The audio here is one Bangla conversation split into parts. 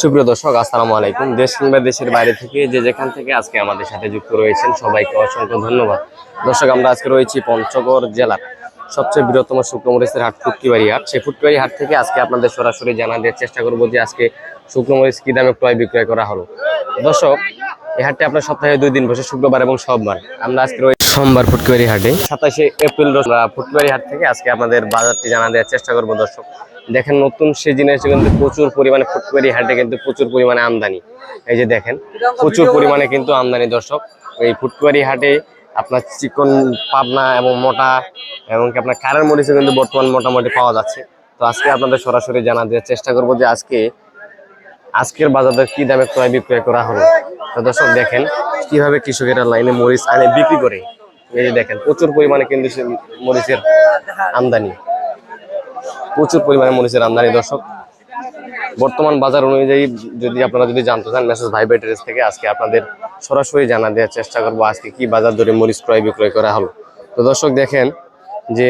সুপ্রিয় দর্শক, আসসালামু আলাইকুম। দেশ কিংবা দেশের বাইরে থেকে যে যেখান থেকে আজকে আমাদের সাথে যুক্ত রয়েছেন, সবাইকে অসংখ্য ধন্যবাদ। দর্শক, আমরা আজকে রয়েছি পঞ্চগড় জেলার সবচেয়ে বৃহত্তম শুকনো মরিচের হাট, ফুটকিবাড়ি হাট। সেই ফুটকিবাড়ি হাট থেকে আজকে আপনাদের সরাসরি জানা দেওয়ার চেষ্টা করব যে আজকে শুকনো মরিচ কি দামে ক্রয় বিক্রয় করা হলো। দর্শক, এই হাটটি আপনার সপ্তাহে দুই দিন বসে, শুক্রবার এবং সোমবার। আমরা আজকে রয়েছি সোমবার ফুটকিবাড়ি হাটে। সাতাশে এপ্রিল ফুটকিবাড়ি হাট থেকে আজকে আপনাদের বাজারটি জানা দেওয়ার চেষ্টা করব দর্শক। দেখেন নতুন সিজনে এসে কিন্তু প্রচুর পরিমাণে ফুটকিবাড়ি হাটে কিন্তু প্রচুর পরিমাণে আমদানি। এই যে দেখেন, প্রচুর পরিমাণে কিন্তু আমদানি দর্শক। এই ফুটকিবাড়ি হাটে আপনার চিকন পাবনা এবং মোটা এবং কি আপনার কারের মরিচও কিন্তু বর্তমান মোটামুটি পাওয়া যাচ্ছে। তো আজকে আপনাদের সরাসরি জানা দেওয়ার চেষ্টা করব যে আজকে আজকের বাজারে কি দামে ক্রয় বিক্রয় করা হলো। তো দর্শক দেখেন, কীভাবে কৃষকেরা লাইনে মরিচ আনে, বিক্রি করে। এই যে দেখেন, প্রচুর পরিমাণে কিন্তু মরিচের আমদানি। প্রচুর পরিমাণে মরিচের আমদানি, দর্শক। বর্তমান বাজার অনুযায়ী যদি আপনারা যদি জানতে চান মেসেজ ভাই ভাই ট্রেস থেকে আজকে আপনাদের সরাসরি জানা দেওয়ার চেষ্টা করব আজকে কি বাজার ধরে মরিচ ক্রয় বিক্রয় করা হলো। তো দর্শক দেখেন যে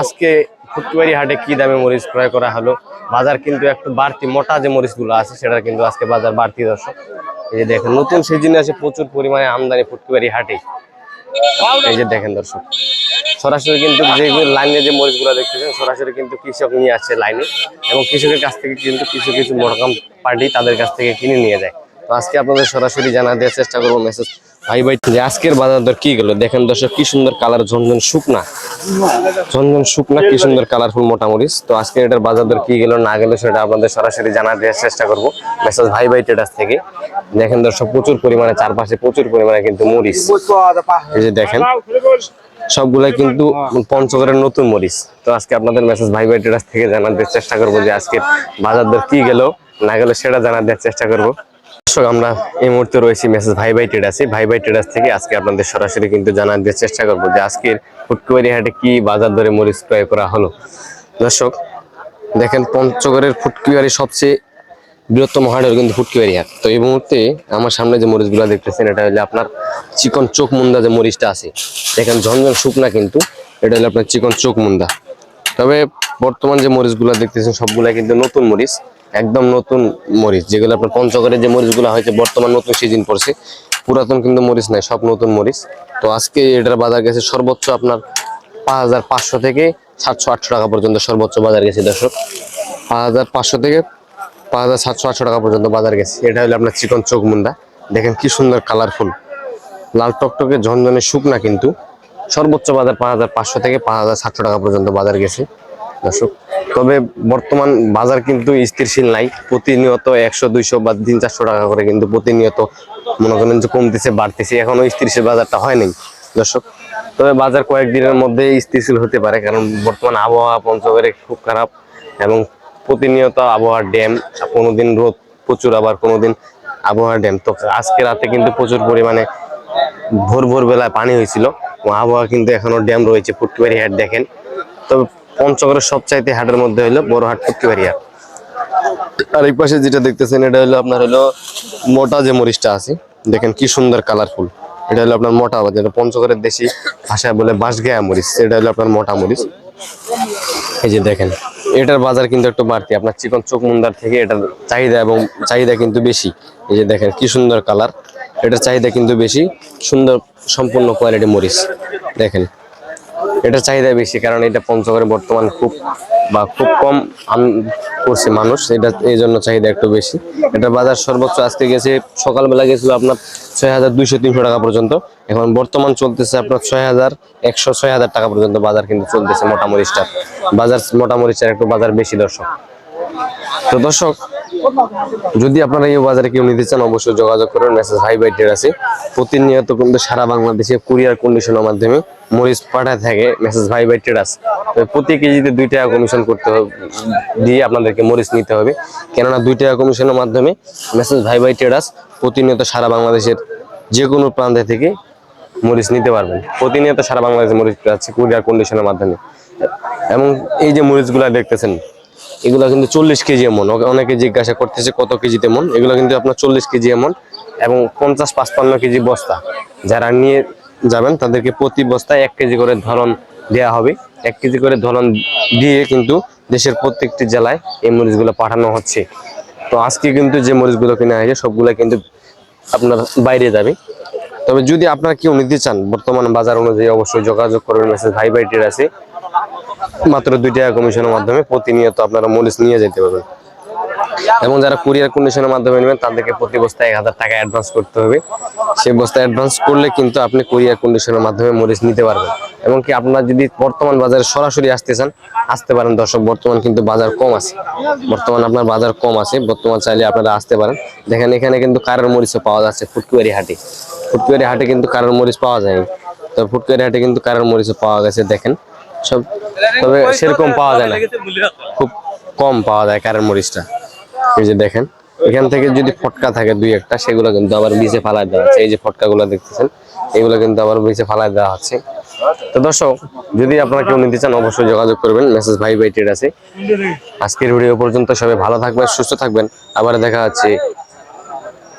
আজকে ফুটকিবাড়ি হাটে কি দামে মরিচ ক্রয় করা হলো। বাজার কিন্তু একটু বাড়তি, মোটা যে মরিচগুলো আছে সেটা কিন্তু আজকে বাজার বাড়তি, দর্শক। এই যে দেখেন, নতুন সিজনে আছে প্রচুর পরিমাণে আমদানি ফুটকিবাড়ি হাটে এই যে দেখেন, দর্শক। সরাসরি কিন্তু যে লাইনে যে মরিচগুলো দেখতেছেন, সরাসরি কিন্তু কৃষক নিয়ে আসছে লাইনে এবং কৃষকের কাছ থেকে কিন্তু কিছু কিছু মোটাকাম পার্টি তাদের কাছ থেকে কিনে নিয়ে যায়। তো আজকে আপনাদের সরাসরি জানা দেওয়ার চেষ্টা করব মেসেজ ভাই ভাই, যে আজকের বাজার দর কি গেলো? দেখেন দর্শক, কি সুন্দর কালার, ঝনঝন শুকনা। ঝনঝন শুকনা, কি সুন্দর কালারফুল মোটা মরিচ। তো আজকে এটার বাজার দর কি গেল, না গেল সেটা আপনাদের সরাসরি জানা দেওয়ার চেষ্টা করব মেসেজ ভাই ভাই ট্রেডার্স থেকে। দেখেন দর্শক, প্রচুর পরিমাণে চারপাশে প্রচুর পরিমাণে কিন্তু মরিচ। এই যে দেখেন সবগুলাই কিন্তু পঞ্চগড়ের নতুন মরিচ। তো আজকে আপনাদের মেসেজ ভাই ভাই ট্রেডার্স থেকে জানার চেষ্টা করব যে আজকে বাজার দর কি গেল না গেল সেটা জানা দেওয়ার চেষ্টা করব। দর্শক আমরা এই মুহূর্তে রয়েছি মেসেজ ভাই ভাই ট্রেডার্সে ভাই ভাই ট্রেডার্স থেকে আজকে আপনাদের সরাসরি কিন্তু জানার দেওয়ার চেষ্টা করব যে আজকের ফুটকুয়ারি হাটে কি বাজার দরে মরিচ ক্রয় করা হলো। দর্শক দেখেন পঞ্চগড়ের ফুটকুয়ারি সবচেয়ে বৃহত্তম হলো কিন্তু ফুটকিবাড়ি হাট। তো এই মুহূর্তে আমার সামনে যে মরিচগুলো দেখতেছেন, এটা হলো আপনার চিকন চোখ মুন্দা যে মরিচটা আছে, দেখেন ঝনঝন শুকনা কিন্তু, এটা হলো আপনার চিকন চোখ মুন্দা। তবে বর্তমান যে মরিচগুলো দেখতেছেন, সবগুলা কিন্তু নতুন মরিচ, একদম নতুন মরিচ, যেগুলো আপনার পঞ্চগড়ের যে মরিচগুলো হয়েছে, বর্তমান নতুন সিজন পড়ছে, পুরাতন কিন্তু মরিচ নাই, সব নতুন মরিচ। তো আজকে এটার বাজার গেছে সর্বোচ্চ আপনার পাঁচ হাজার পাঁচশো থেকে সাতশো আটশো টাকা পর্যন্ত সর্বোচ্চ বাজার গেছে, দর্শক। পাঁচ হাজার পাঁচশো থেকে পাঁচ হাজার সাতশো আটশো টাকা পর্যন্ত বাজার গেছে। এটা হলো আপনার চিকন চোখ মুন্দা। দেখেন কি সুন্দর কালারফুল লাল টকটকে ঝনঝনে শুকনা কিন্তু। সর্বোচ্চ বাজার পাঁচ হাজার পাঁচশো থেকে পাঁচ হাজার সাতশো টাকা পর্যন্ত বাজার গেছে। দর্শক, তবে বর্তমান বাজার কিন্তু স্থিরশীল নাই। প্রতিনিয়ত একশো, দুইশো বা তিন, চারশো টাকা করে কিন্তু প্রতিনিয়ত মনে করেন যে কমতেছে, বাড়তেছে। এখনও স্থিরশীল বাজারটা হয় নাই দর্শক, তবে বাজার কয়েকদিনের মধ্যে স্থিরশীল হতে পারে। কারণ বর্তমান আবহাওয়া পঞ্চগড়ে খুব খারাপ এবং প্রতিনিয়ত আবহাওয়ার ড্যাম কোনোদিন রোদ প্রচুর আবার কোনোদিন আবহাওয়ার ড্যাম তো আজকে রাতে কিন্তু প্রচুর পরিমাণে ভোর ভোর বেলায় পানি হয়েছিল। আবহাওয়া কিন্তু এখনও ড্যাম রয়েছে ফুটকিবাড়ি হাট দেখেন। তবে পঞ্চগড়ের সবচাইতে হাটের মধ্যে হলো বড় হাট ফুটকিবাড়ি হাট। আর এই পাশে যেটা দেখতেছেন এটা হলো আপনার হলো মোটা যে মরিচটা আছে দেখেন কি সুন্দর কালারফুল এটা হলো আপনার মোটা যেটা পঞ্চগড়ের দেশি ভাষায় বলে বাঁশগায়া মরিচ এটা হলো আপনার মোটা মরিচ। এই যে দেখেন এটার বাজার কিন্তু একটু বাড়তি। আপনার চিকন চোখ মুন্দার থেকে এটার চাহিদা এবং চাহিদা কিন্তু বেশি। এই যে দেখেন কি সুন্দর কালার। এটার চাহিদা কিন্তু বেশি। সুন্দর সম্পূর্ণ কোয়ালিটি মরিচ। দেখেন। এটার চাহিদা বেশি কারণ এটা পঞ্চগড়ে বর্তমান খুব বা খুব কম করছে মানুষ, এটা এই জন্য চাহিদা একটু বেশি। এটা বাজার সর্বোচ্চ আজকে গেছে, সকালবেলা গেছিল আপনার ছয় হাজার দুইশো তিনশো টাকা পর্যন্ত। এখন বর্তমান চলতেছে আপনার ছয় হাজার একশো ছয় হাজার টাকা পর্যন্ত বাজার কিন্তু চলতেছে মোটামরিচটার বাজার মোটামরিচের একটু বাজার বেশি দর্শক। তো দর্শক যদি আপনারা এই বাজারে কেউ নিতে চান, অবশ্যই যোগাযোগ করুন। মেসেজ হাই বাই আছে। প্রতিনিয়ত কিন্তু সারা বাংলাদেশে কুরিয়ার কন্ডিশনের মাধ্যমে মরিচ পাঠায় থাকে। মেসেজ ভাই বাই ট্রেডার্স প্রতি কেজিতে দুই টাকা কমিশন করতে হবে, দিয়ে আপনাদেরকে মরিচ নিতে হবে। কেননা দুই টাকা কমিশনের মাধ্যমে মেসেজ ভাই বাই ট্রেডার্স প্রতিনিয়ত সারা বাংলাদেশের যে কোনো প্রান্তে থেকে মরিচ নিতে পারবেন। প্রতিনিয়ত সারা বাংলাদেশে মরিচ পাচ্ছে কুরিয়ার কন্ডিশনের মাধ্যমে। এবং এই যে মরিচগুলা দেখতেছেন এগুলো কিন্তু চল্লিশ কেজি এমন। অনেকে জিজ্ঞাসা করতেছে কত কেজিতে এমন। এগুলো কিন্তু আপনার চল্লিশ কেজি এমন এবং পঞ্চাশ পাঁচপান্ন কেজি বস্তা। যারা নিয়ে যাবেন তাদেরকে প্রতি বস্তায় এক কেজি করে ধরন দেওয়া হবে। এক কেজি করে ধরন দিয়ে কিন্তু দেশের প্রত্যেকটি জেলায় এই মরিচগুলো পাঠানো হচ্ছে। তো আজকে কিন্তু যে মরিচগুলো কিনে আছে সবগুলো কিন্তু আপনার বাইরে যাবে। তবে যদি আপনারা কেউ নিতে চান, বর্তমান বাজার অনুযায়ী অবশ্যই যোগাযোগ করবেন। মেসেজ ভাই বাইটির আছে। মাত্র দুই টাকা কমিশনের মাধ্যমে প্রতিনিয়ত আপনারা মরিচ নিয়ে যেতে পারবেন। এবং যারা কুরিয়ার কন্ডিশনের মাধ্যমে নেবেন, তাদেরকে প্রতি বস্তায় এক হাজার টাকা অ্যাডভান্স করতে হবে। সেই বস্তা অ্যাডভান্স করলে কিন্তু আপনি কুরিয়ার কন্ডিশনের মাধ্যমে মরিচ নিতে পারবেন। এবং কি আপনারা যদি বর্তমান বাজারে সরাসরি আসতে চান, আসতে পারেন। দর্শক, বর্তমান কিন্তু বাজার কম আছে। বর্তমান আপনার বাজার কম আছে। বর্তমান চাইলে আপনারা আসতে পারেন। দেখেন, এখানে কিন্তু কারের মরিচও পাওয়া যাচ্ছে ফুটকুয়ারি হাটে। ফুটকুয়ারি হাটে কিন্তু কারের মরিচ পাওয়া যায়নি। তো ফুটকুয়ারি হাটে কিন্তু কারের মরিচও পাওয়া গেছে, দেখেন। সব, তবে সেরকম পাওয়া যায় না। খুব কম পাওয়া যায় কারের মরিচটা। এই যে দেখেন, এখান থেকে যদি ফটকা থাকে দুই একটা, সেগুলো কিন্তু আবার বিচে ফালাই দেওয়া হচ্ছে। এই যে ফটকাগুলো দেখতেছেন, এগুলো কিন্তু আবার বিচে ফালাই দেওয়া হচ্ছে। তো দর্শক, যদি আপনারা কেউ নিতে চান, অবশ্যই যোগাযোগ করবেন। মেসেজ ভাই ভাই আছে। আজকের ভিডিও পর্যন্ত সবাই ভালো থাকবেন, সুস্থ থাকবেন। আবার দেখা যাচ্ছে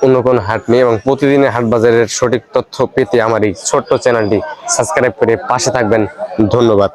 অন্য কোন হাট নেই এবং প্রতিদিনের হাট বাজারের সঠিক তথ্য পেতে আমার এই ছোট্ট চ্যানেলটি সাবস্ক্রাইব করে পাশে থাকবেন। ধন্যবাদ।